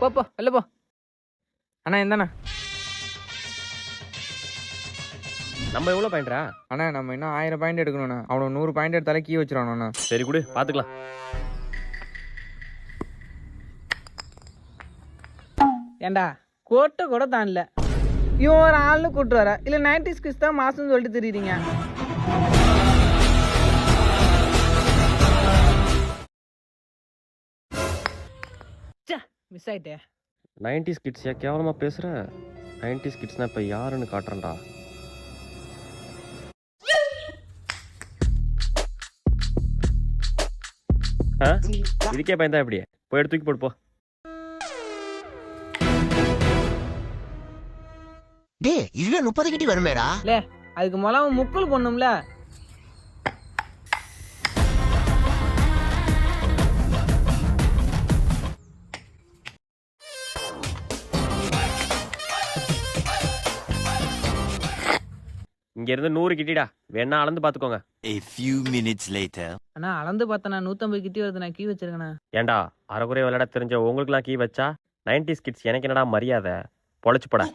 போ. போ வெளில போ. அண்ணா இந்தாண்ணா. நம்ம எவ்வளோ பாயிண்ட்ரா அண்ணா நம்ம இன்னும் ஆயிரம் பாயிண்ட் எடுக்கணும்ண்ணா. அவனுக்கு நூறு பாயிண்ட் எடுத்தாலே கீ வச்சிடணும்ண்ணா சரி கொடு பார்த்துக்கலாம் ஏண்டா கோட்டை கூட தாண்டல. இவன் ஒரு ஆள்னு கூட்டு வர இல்ல நைன்டி ஸ்கிஸ் தான் மாசம்னு சொல்லிட்டு தெரியுறீங்க. மிஸ் ஆயிட்டே. நைன்டி ஸ்கிட்ஸியா கேவலமாக பேசுகிற நைன்டி ஸ்கிட்ஸ்னா இப்போ யாருன்னு காட்டுறேன்டா. ஆ? இதுக்கே பயந்தா எப்படி? போய் எடுத்து தூக்கி போடு போ. டேய் இதுல முப்பது கிட்டி வருமேடா. லே அதுக்கு முதல்ல முக்குள் பண்ணும்ல இங்கேருந்து நூறு கிட்டிடா. வேணா அளந்து பார்த்துக்கோங்க A few minutes later. அண்ணா அளந்து பார்த்தனா நூத்தம்பது கிட்டி வருது நான் கீ வச்சிருக்கேண்ணா ஏன்டா அரைக்குறை விளையாட தெரிஞ்ச உங்களுக்குலாம் கீ வச்சா? நைன்டி ஸ்கிட்ஸ் எனக்கு என்னடா மரியாதை? பொழைச்சு போடா